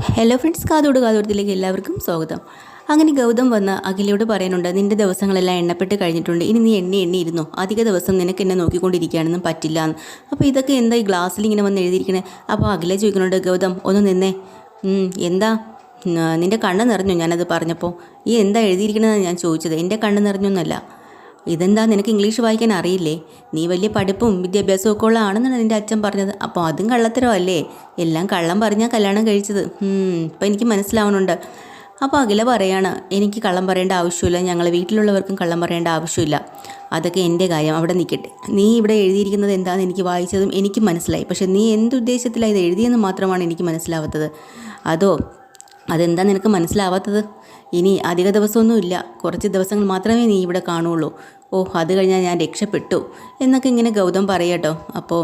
Hello friends കാതോട് കാതോടത്തിലേക്ക് എല്ലാവർക്കും സ്വാഗതം. അങ്ങനെ ഗൗതം വന്ന് അഖിലയോട് പറയാനുണ്ട് നിന്റെ ദിവസങ്ങളെല്ലാം എണ്ണപ്പെട്ട് കഴിഞ്ഞിട്ടുണ്ട്. ഇനി നീ എണ്ണി എണ്ണി ഇരുന്നോ അധിക ദിവസം നിനക്ക് എന്നെ നോക്കിക്കൊണ്ടിരിക്കുകയാണെന്നും പറ്റില്ല എന്ന് അപ്പോൾ ഇതൊക്കെ എന്താ ഈ ഗ്ലാസ്സിൽ ഇങ്ങനെ വന്ന് എഴുതിയിരിക്കണേ? അപ്പോൾ അഖില ചോദിക്കുന്നുണ്ട് ഗൗതം ഒന്ന് നിന്നേ. എന്താ? നിന്റെ കണ്ണ് നിറഞ്ഞു ഞാനത് പറഞ്ഞപ്പോൾ ഈ എന്താ എഴുതിയിരിക്കണതെന്ന് ഞാൻ ചോദിച്ചത്. എന്റെ കണ്ണ് നിറഞ്ഞൊന്നല്ല ഇതെന്താ നിനക്ക് ഇംഗ്ലീഷ് വായിക്കാൻ അറിയില്ലേ? നീ വലിയ പഠിപ്പും വിദ്യാഭ്യാസവും ഒക്കെ ഉള്ള ആണെന്നാണ് നിന്റെ അച്ഛൻ പറഞ്ഞത്. അപ്പോൾ അതും കള്ളത്തരമല്ലേ എല്ലാം കള്ളം പറഞ്ഞാൽ കല്യാണം കഴിച്ചത്. ഇപ്പം എനിക്ക് മനസ്സിലാവുന്നുണ്ട്. അപ്പോൾ അഖില പറയാണ് എനിക്ക് കള്ളം പറയേണ്ട ആവശ്യമില്ല. ഞങ്ങൾ വീട്ടിലുള്ളവർക്കും കള്ളം പറയേണ്ട ആവശ്യമില്ല. അതൊക്കെ എന്റെ കാര്യം. അവിടെ നിൽക്കട്ടെ. നീ ഇവിടെ എഴുതിയിരിക്കുന്നത് എന്താണെന്ന് എനിക്ക് വായിച്ചതും എനിക്ക് മനസ്സിലായി. പക്ഷേ നീ എന്തുദ്ദേശത്തിലാണ് ഇത് എഴുതിയെന്ന് മാത്രമാണ് എനിക്ക് മനസ്സിലാവാത്തത്. അതോ അതെന്താ നിനക്ക് മനസ്സിലാവാത്തത്? ഇനി അധിക ദിവസമൊന്നുമില്ല. കുറച്ച് ദിവസങ്ങൾ മാത്രമേ നീ ഇവിടെ കാണുള്ളൂ. ഓ അത് കഴിഞ്ഞാൽ ഞാൻ രക്ഷപ്പെട്ടു. എന്നൊക്കെ ഇങ്ങനെ ഗൗതം പറയട്ടോ അപ്പോൾ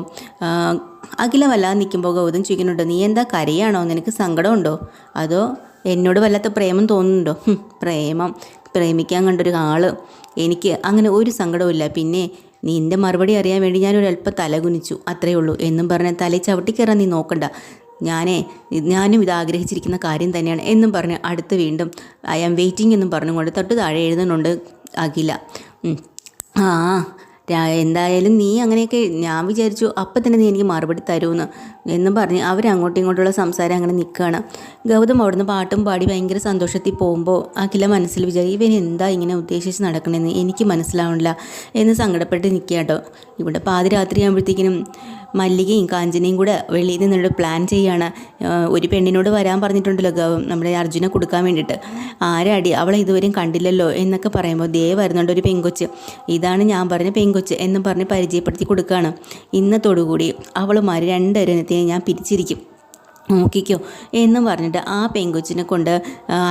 അഖില വല്ലാതെ നിൽക്കുമ്പോൾ ഗൗതം ചോദിക്കുന്നുണ്ട് നീ എന്താ കരയാണോ? നിനക്ക് സങ്കടമുണ്ടോ? അതോ എന്നോട് വല്ലാത്ത പ്രേമം തോന്നുന്നുണ്ടോ? പ്രേമം. പ്രേമിക്കാൻ കണ്ടൊരു ആൾ. എനിക്ക് അങ്ങനെ ഒരു സങ്കടവുമില്ല പിന്നെ നിന്റെ മറുപടി അറിയാൻ വേണ്ടി ഞാൻ ഒരല്പം തലകുനിച്ചു അത്രയേ ഉള്ളൂ. എന്നും പറഞ്ഞ് തലയിൽ ചവിട്ടിക്കയറാൻ നീ നോക്കണ്ട. ഞാനേ ഞാനും ഇത് ആഗ്രഹിച്ചിരിക്കുന്ന കാര്യം തന്നെയാണ് എന്നും പറഞ്ഞ് അടുത്ത് വീണ്ടും ഐ ആം വെയിറ്റിംഗ് എന്നും പറഞ്ഞുകൊണ്ട് തൊട്ട് താഴെ എഴുതുന്നുണ്ട് അഖില. ആ എന്തായാലും നീ അങ്ങനെയൊക്കെ ഞാൻ വിചാരിച്ചു അപ്പം തന്നെ നീ എനിക്ക് മറുപടി തരുമെന്ന് എന്നും പറഞ്ഞ് അവരങ്ങോട്ടും ഇങ്ങോട്ടുള്ള സംസാരം അങ്ങനെ നിൽക്കുകയാണ് ഗൗതം അവിടുന്ന് പാട്ടും പാടി ഭയങ്കര സന്തോഷത്തിൽ പോകുമ്പോൾ അഖില മനസ്സിൽ വിചാരിക്കും ഇവൻ എന്താ ഇങ്ങനെ ഉദ്ദേശിച്ച് നടക്കണമെന്ന് എനിക്ക് മനസ്സിലാവണില്ല എന്ന് സങ്കടപ്പെട്ട് നിൽക്കുക കേട്ടോ ഇവിടെ പാതിരാത്രി ആകുമ്പോഴത്തേക്കിനും മല്ലികയും കാഞ്ചനയും കൂടെ വെളിയിൽ നിന്നുള്ള പ്ലാൻ ചെയ്യുകയാണ് ഒരു പെണ്ണിനോട് വരാൻ പറഞ്ഞിട്ടുണ്ടല്ലോ നമ്മുടെ അർജുനെ കൊടുക്കാൻ വേണ്ടിയിട്ട്. ആരാടി അവളെ ഇതുവരെയും കണ്ടില്ലല്ലോ എന്നൊക്കെ പറയുമ്പോൾ ദേ വരുന്നുണ്ട് ഒരു പെങ്കൊച്ച്. ഇതാണ് ഞാൻ പറഞ്ഞ പെങ്കൊച്ച് എന്നും പറഞ്ഞ് പരിചയപ്പെടുത്തി കൊടുക്കുകയാണ്. ഇന്നത്തോടുകൂടി അവളുമാർ രണ്ടരത്തിനെ ഞാൻ പിരിച്ചിരിക്കും. നോക്കിക്കോ. എന്ന് പറഞ്ഞിട്ട് ആ പെങ്കൊച്ചിനെ കൊണ്ട്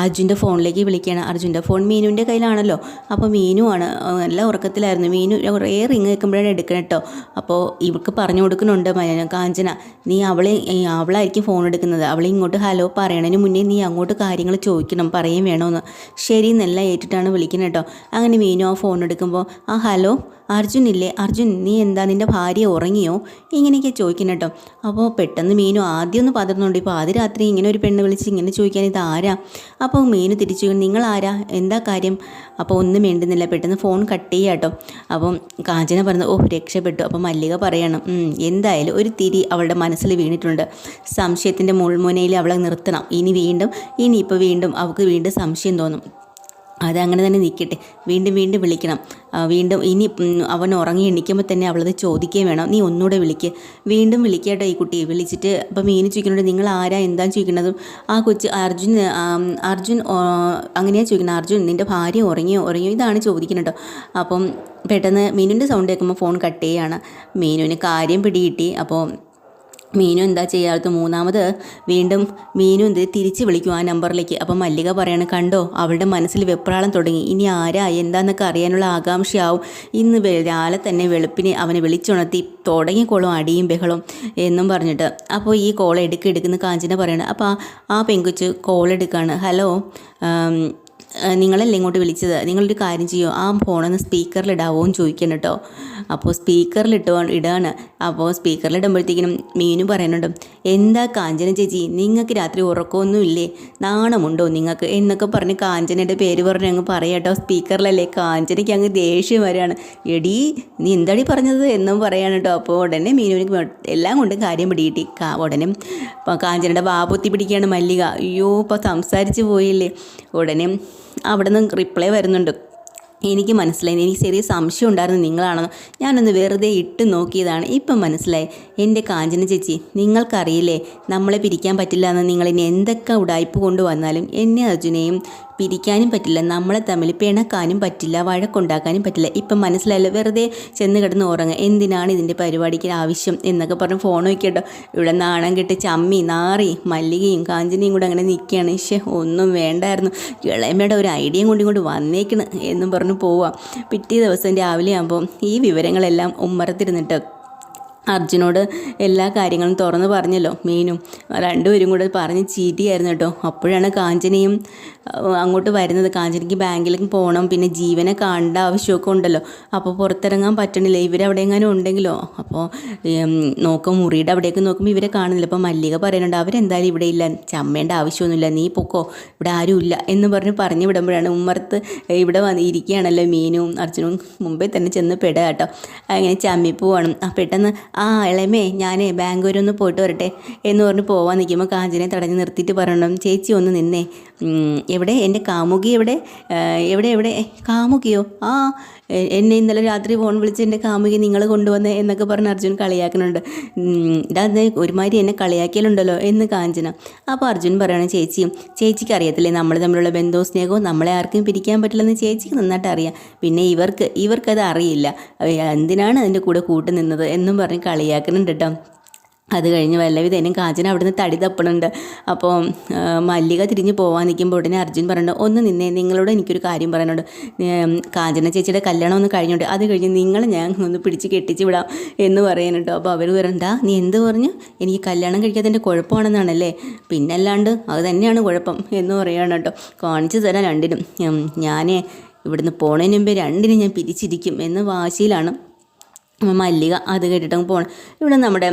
അർജുന്റെ ഫോണിലേക്ക് വിളിക്കുകയാണ്. അർജുന്റെ ഫോൺ മീനുവിന്റെ കയ്യിലാണല്ലോ. അപ്പോൾ മീനുവാണ് നല്ല ഉറക്കത്തിലായിരുന്നു. മീനു കുറേ റിങ് വെക്കുമ്പോഴാണ് എടുക്കണം കേട്ടോ അപ്പോൾ ഇവൾക്ക് പറഞ്ഞു കൊടുക്കുന്നുണ്ട് കാഞ്ചന നീ അവളെ അവളായിരിക്കും ഫോൺ എടുക്കുന്നത്. അവളെ ഇങ്ങോട്ട് ഹലോ പറയണതിന് മുന്നേ നീ അങ്ങോട്ട് കാര്യങ്ങൾ ചോദിക്കണം പറയും വേണമെന്ന് ശരി എന്നല്ല ഏറ്റിട്ടാണ് വിളിക്കുന്നത് കേട്ടോ അങ്ങനെ മീനു ആ ഫോൺ എടുക്കുമ്പോൾ ആ ഹലോ അർജുൻ ഇല്ലേ അർജുൻ നീ എന്താ നിന്റെ ഭാര്യ ഉറങ്ങിയോ? ഇങ്ങനെയൊക്കെ ചോദിക്കണം കേട്ടോ അപ്പോൾ പെട്ടെന്ന് മീനു ആദ്യം ഒന്ന് പതർന്നുണ്ട് ഇപ്പോൾ ആദ്യ രാത്രി ഇങ്ങനെ ഒരു പെണ്ണ് വിളിച്ച് ഇങ്ങനെ ചോദിക്കാൻ ഇത് ആരാ? അപ്പോൾ മീനു തിരിച്ചു നിങ്ങൾ ആരാ? എന്താ കാര്യം? അപ്പോൾ ഒന്നും വേണ്ടുന്നില്ല പെട്ടെന്ന് ഫോൺ കട്ട് ചെയ്യുക കേട്ടോ അപ്പം കാഞ്ചന പറഞ്ഞു ഓ രക്ഷപ്പെട്ടു. അപ്പോൾ മല്ലിക പറയണം "ഉം, എന്തായാലും ഒരു തിരി അവളുടെ മനസ്സിൽ വീണിട്ടുണ്ട്. സംശയത്തിന്റെ മുൾമുനയിൽ അവളെ നിർത്തണം. ഇനി വീണ്ടും ഇനിയിപ്പോൾ വീണ്ടും അവൾക്ക് വീണ്ടും സംശയം തോന്നും. അതങ്ങനെ തന്നെ നിൽക്കട്ടെ വീണ്ടും വീണ്ടും വിളിക്കണം. വീണ്ടും ഇനി അവൻ ഉറങ്ങി എണീക്കുമ്പോൾ തന്നെ അവളത് ചോദിക്കുകയും വേണം. നീ ഒന്നുകൂടെ വിളിക്ക്. വീണ്ടും വിളിക്കട്ടോ ഈ കുട്ടി. വിളിച്ചിട്ട് അപ്പം മീന് ചോദിക്കുന്നുണ്ട് നിങ്ങൾ ആരാ? എന്താ ചോദിക്കുന്നതും? ആ കൊച്ച് അർജുൻ അർജുൻ അങ്ങനെയാണ് ചോദിക്കുന്നത്. അർജുൻ നിന്റെ ഭാര്യ ഉറങ്ങിയോ? ഉറങ്ങിയോ? ഇതാണ് ചോദിക്കുന്നത് അപ്പം പെട്ടെന്ന് മീനുവിന്റെ സൗണ്ട് കേൾക്കുമ്പോൾ ഫോൺ കട്ട് ചെയ്യുകയാണ്. മീനുവിന് കാര്യം പിടികിട്ടി. അപ്പോൾ മീനു എന്താ ചെയ്യാത്ത മൂന്നാമത് വീണ്ടും മീനു എന്ത് തിരിച്ച് വിളിക്കും ആ നമ്പറിലേക്ക്. അപ്പം മല്ലിക പറയാണ് കണ്ടോ അവളുടെ മനസ്സിൽ വെപ്രാളം തുടങ്ങി. ഇനി ആരാ? എന്താന്നൊക്കെ അറിയാനുള്ള ആകാംക്ഷയാവും. ഇന്ന് രാവിലെ തന്നെ വെളുപ്പിന് അവനെ വിളിച്ചുണർത്തി തുടങ്ങിക്കോളും അടിയും ബഹളും എന്നും പറഞ്ഞിട്ട്. അപ്പോൾ ഈ കോൾ എടുക്ക് എടുക്കുന്ന കാഞ്ചന പറയണം. അപ്പോൾ ആ- പെങ്കുച്ച് കോൾ എടുക്കുകയാണ് ഹലോ നിങ്ങളല്ലേ ഇങ്ങോട്ട് വിളിച്ചത്? നിങ്ങളൊരു കാര്യം ചെയ്യുമോ ആ ഫോണൊന്ന് സ്പീക്കറിലിടാവോ എന്ന് ചോദിക്കണം കേട്ടോ. അപ്പോൾ സ്പീക്കറിലിട്ടോ ഇടാണ്. അപ്പോൾ സ്പീക്കറിലിടുമ്പോഴത്തേക്കിനും മീനു പറയുന്നുണ്ട് എന്താ കാഞ്ചന ചേച്ചി? നിങ്ങൾക്ക് രാത്രി ഉറക്കമൊന്നും ഇല്ലേ നാണമുണ്ടോ നിങ്ങൾക്ക്? എന്നൊക്കെ പറഞ്ഞ് കാഞ്ചനയുടെ പേര് പറഞ്ഞ് അങ്ങ് പറയാട്ടോ സ്പീക്കറിലല്ലേ? കാഞ്ചനയ്ക്ക് അങ്ങ് ദേഷ്യം വരികയാണ്. എടി നീ എന്താടി പറഞ്ഞത്? എന്നും പറയാണ് കേട്ടോ. അപ്പോൾ ഉടനെ മീനുവിന് എല്ലാം കൊണ്ടും കാര്യം പിടികിട്ടി. ഉടനെ കാഞ്ചനയുടെ വാപൊത്തി പിടിക്കുകയാണ് മല്ലിക. അയ്യോ ഇപ്പോൾ സംസാരിച്ച് പോയില്ലേ? ഉടനെ അവിടെ നിന്ന് റിപ്ലൈ വരുന്നുണ്ട്. എനിക്ക് മനസ്സിലായി. എനിക്ക് ചെറിയ സംശയം ഉണ്ടായിരുന്നു നിങ്ങളാണെന്ന് ഞാനൊന്ന് വെറുതെ ഇട്ട് നോക്കിയതാണ്. ഇപ്പം മനസ്സിലായി. എന്റെ കാഞ്ചന ചേച്ചി നിങ്ങൾക്കറിയില്ലേ? നമ്മളെ പിരിക്കാൻ പറ്റില്ല എന്ന് നിങ്ങളിനി എന്തൊക്കെ ഉടായ്പ കൊണ്ടുവന്നാലും എന്നെ അർജുനെയും പിരിക്കാനും പറ്റില്ല. നമ്മളെ തമ്മിൽ പിണക്കാനും പറ്റില്ല. വഴക്കുണ്ടാക്കാനും പറ്റില്ല. ഇപ്പം മനസ്സിലായല്ലോ വെറുതെ ചെന്ന് കിടന്ന് ഉറങ്ങുക. എന്തിനാണ് ഇതിന്റെ പരിപാടിക്ക് ആവശ്യം എന്നൊക്കെ പറഞ്ഞ് ഫോൺ നോക്കിയിട്ടോ. ഇവിടെ നാണം കെട്ടി ചമ്മി നാറി മല്ലികയും കാഞ്ചനയും കൂടെ അങ്ങനെ നിൽക്കുകയാണ് പക്ഷേ ഒന്നും വേണ്ടായിരുന്നു. ഇളയമ്മയുടെ ഒരു ഐഡിയയും കൊണ്ട് ഇങ്ങോട്ട് വന്നേക്കണ് എന്നും പറഞ്ഞ് പോവാം. പിറ്റേ ദിവസം രാവിലെ ആകുമ്പോൾ ഈ വിവരങ്ങളെല്ലാം ഉമ്മറത്തിരുന്നിട്ട്. അർജുനോട് എല്ലാ കാര്യങ്ങളും തുറന്ന് പറഞ്ഞല്ലോ മീനും. രണ്ടുപേരും കൂടെ പറഞ്ഞ് ചീറ്റിയായിരുന്നു കേട്ടോ. അപ്പോഴാണ് കാഞ്ചനയും അങ്ങോട്ട് വരുന്നത്. കാഞ്ചനയ്ക്ക് ബാങ്കിലേക്ക് പോകണം പിന്നെ ജീവനെ കാണേണ്ട ആവശ്യമൊക്കെ ഉണ്ടല്ലോ. അപ്പോൾ പുറത്തിറങ്ങാൻ പറ്റണില്ല. ഇവരവിടെ എങ്ങാനും ഉണ്ടെങ്കിലോ? അപ്പോൾ നോക്കും. മുറിയുടെ അവിടേക്ക് നോക്കുമ്പോൾ ഇവരെ കാണുന്നില്ല. അപ്പോൾ മല്ലിക പറയുന്നുണ്ട് അവരെന്തായാലും ഇവിടെ ഇല്ല. ചമ്മേണ്ട ആവശ്യമൊന്നുമില്ല. നീ പൊക്കോ. ഇവിടെ ആരുമില്ല എന്ന് പറഞ്ഞ് പറഞ്ഞു വിടുമ്പോഴാണ് ഉമ്മർത്ത് ഇവിടെ വന്ന് ഇരിക്കുകയാണല്ലോ മീനും. അർജുനും മുമ്പേ തന്നെ ചെന്ന് പെടുക കേട്ടോ. അങ്ങനെ ചമ്മി പോവാണ് പെട്ടെന്ന് ആ ഇളമേ ഞാൻ ബാംഗ്ലൂരിൽ ഒന്ന് പോയിട്ട് വരട്ടെ എന്ന് പറഞ്ഞ് പോവാൻ നിൽക്കുമ്പോൾ കാഞ്ചനെ തടഞ്ഞ് നിർത്തിയിട്ട് പറയണം ചേച്ചി ഒന്ന് നിന്നേ. എവിടെ? എന്റെ കാമുകി എവിടെ? എവിടെ എവിടെ? കാമുകിയോ? ആ എന്നെ ഇന്നലെ രാത്രി ഫോൺ വിളിച്ച് എന്റെ കാമുകി നിങ്ങൾ കൊണ്ടുവന്നേ എന്നൊക്കെ പറഞ്ഞ് അർജുൻ കളിയാക്കുന്നുണ്ട്. ഇതാ ഒരുമാതിരി എന്നെ കളിയാക്കിയാലുണ്ടല്ലോ എന്ന് കാഞ്ചന. അപ്പോൾ അർജുൻ പറയണം ചേച്ചിയും ചേച്ചിക്ക് അറിയത്തില്ലേ നമ്മൾ തമ്മിലുള്ള ബന്ധവും സ്നേഹവും നമ്മളെ ആർക്കും പിരിക്കാൻ പറ്റില്ലെന്ന് ചേച്ചിക്ക് നന്നായിട്ട് അറിയാം. പിന്നെ ഇവർക്ക് ഇവർക്കത് അറിയില്ല. എന്തിനാണ് അതിന്റെ കൂടെ കൂട്ടുനിന്നത്? എന്നും പറഞ്ഞ് കളിയാക്കുന്നുണ്ട് കേട്ടോ അത് കഴിഞ്ഞ് വല്ലവിധേനും കാഞ്ചന അവിടുന്ന് തടി തപ്പണുണ്ട്. അപ്പോൾ മല്ലിക തിരിഞ്ഞ് പോകാൻ നിൽക്കുമ്പോൾ ഉടനെ അർജുൻ പറയുന്നുണ്ട് ഒന്ന് നിന്നേ നിങ്ങളോട് എനിക്കൊരു കാര്യം പറയാനുണ്ട്. കാഞ്ചന ചേച്ചിയുടെ കല്യാണം ഒന്ന് കഴിഞ്ഞുണ്ട് അത് കഴിഞ്ഞ് നിങ്ങൾ ഞാൻ ഒന്ന് പിടിച്ച് കെട്ടിച്ച് വിടാം എന്ന് പറയാനുണ്ടോ അപ്പോൾ അവർ പറയണ്ട നീ എന്ത് പറഞ്ഞു? എനിക്ക് കല്യാണം കഴിക്കാത്തതിന്റെ കുഴപ്പമാണെന്നാണല്ലേ? പിന്നല്ലാണ്ട് അത് തന്നെയാണ് കുഴപ്പം എന്ന് പറയാണ് കേട്ടോ കാണിച്ചു തരാം രണ്ടിനും. ഞാനേ ഇവിടുന്ന് പോണതിന് മുമ്പേ രണ്ടിനും ഞാൻ പിരിച്ചിരിക്കും എന്ന് വാശിയിലാണ്. മല്ലിക അത് കേട്ടിട്ടങ്ങ് പോകണം ഇവിടെ നമ്മുടെ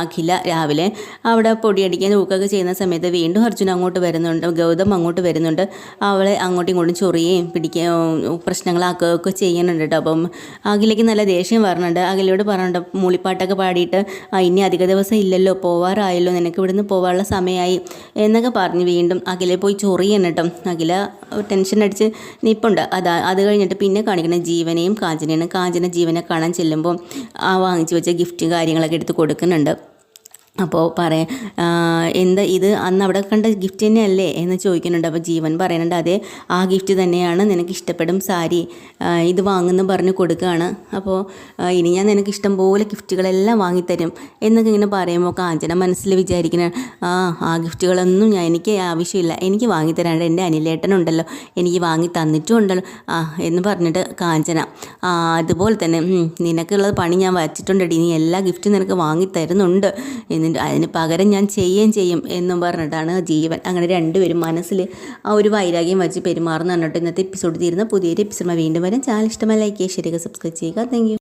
അഖില രാവിലെ അവിടെ പൊടിയടിക്കാൻ ഊക്കൊക്കെ ചെയ്യുന്ന സമയത്ത് വീണ്ടും അർജുൻ അങ്ങോട്ട് വരുന്നുണ്ട് ഗൗതം അങ്ങോട്ട് വരുന്നുണ്ട്. അവളെ അങ്ങോട്ടും ഇങ്ങോട്ടും ചൊറിയുകയും പിടിക്കുകയും പ്രശ്നങ്ങളാക്കുകയൊക്കെ ചെയ്യുന്നുണ്ട് കേട്ടോ. അപ്പം അഖിലയ്ക്ക് നല്ല ദേഷ്യം വരുന്നുണ്ട് അഖിലയോട് പറഞ്ഞിട്ട് മൂളിപ്പാട്ടൊക്കെ പാടിയിട്ട് ഇനി അധിക ദിവസം ഇല്ലല്ലോ പോവാറായല്ലോ നിനക്ക് ഇവിടുന്ന് പോകാനുള്ള സമയമായി എന്നൊക്കെ പറഞ്ഞ് വീണ്ടും അഖിലെ പോയി ചൊറിയണം കേട്ടോ. അഖില ടെൻഷൻ അടിച്ച് നിപ്പുണ്ട്. അതാ അത് കഴിഞ്ഞിട്ട് പിന്നെ കാണിക്കണം ജീവനെയും കാഞ്ചനയാണ് കാഞ്ചന ജീവനെ കാണാൻ ചെല്ലുമ്പോൾ ആ വാങ്ങിച്ചു വെച്ച ഗിഫ്റ്റും കാര്യങ്ങളൊക്കെ എടുത്ത് കൊടുക്കുന്നുണ്ട്. അപ്പോൾ പറയാം എന്താ ഇത് അന്ന് അവിടെ കണ്ട ഗിഫ്റ്റ് തന്നെയല്ലേ എന്ന് ചോദിക്കുന്നുണ്ട്. അപ്പോൾ ജീവൻ പറയുന്നുണ്ട് അതെ ആ ഗിഫ്റ്റ് തന്നെയാണ്. നിനക്ക് ഇഷ്ടപ്പെടും സാരി ഇത് വാങ്ങുന്നു പറഞ്ഞ് കൊടുക്കുകയാണ്. അപ്പോൾ ഇനി ഞാൻ നിനക്ക് ഇഷ്ടം പോലെ ഗിഫ്റ്റുകളെല്ലാം വാങ്ങിത്തരും. എന്നൊക്കെ ഇങ്ങനെ പറയുമ്പോൾ കാഞ്ചന മനസ്സിൽ വിചാരിക്കുന്ന ആ ആ ഗിഫ്റ്റുകളൊന്നും ഞാൻ എനിക്ക് ആവശ്യമില്ല. എനിക്ക് വാങ്ങിത്തരാണ്ട് എന്റെ അനിലേട്ടനുണ്ടല്ലോ. എനിക്ക് വാങ്ങി തന്നിട്ടും ഉണ്ടല്ലോ ആ എന്ന് പറഞ്ഞിട്ട് കാഞ്ചന ആ അതുപോലെ തന്നെ നിനക്കുള്ളത് പണി ഞാൻ വച്ചിട്ടുണ്ടടി. നീ എല്ലാ ഗിഫ്റ്റും നിനക്ക് വാങ്ങി തരുന്നുണ്ട് എന്നിട്ട് അതിന് പകരം ഞാൻ ചെയ്യുകയും ചെയ്യും എന്നും പറഞ്ഞിട്ടാണ് ജീവൻ അങ്ങനെ രണ്ടുപേരും മനസ്സിൽ ആ ഒരു വൈരാഗ്യം വെച്ച് പെരുമാറുന്ന പറഞ്ഞിട്ട് ഇന്നത്തെ എപ്പിസോഡ് തീരുന്ന പുതിയൊരു എപ്പിസോഡ് വീണ്ടും വരും. ചാനൽ ഇഷ്ടമല്ല ലൈക്ക് ചെയ്യുക ശരിയൊക്കെ സബ്സ്ക്രൈബ് ചെയ്യുക. താങ്ക്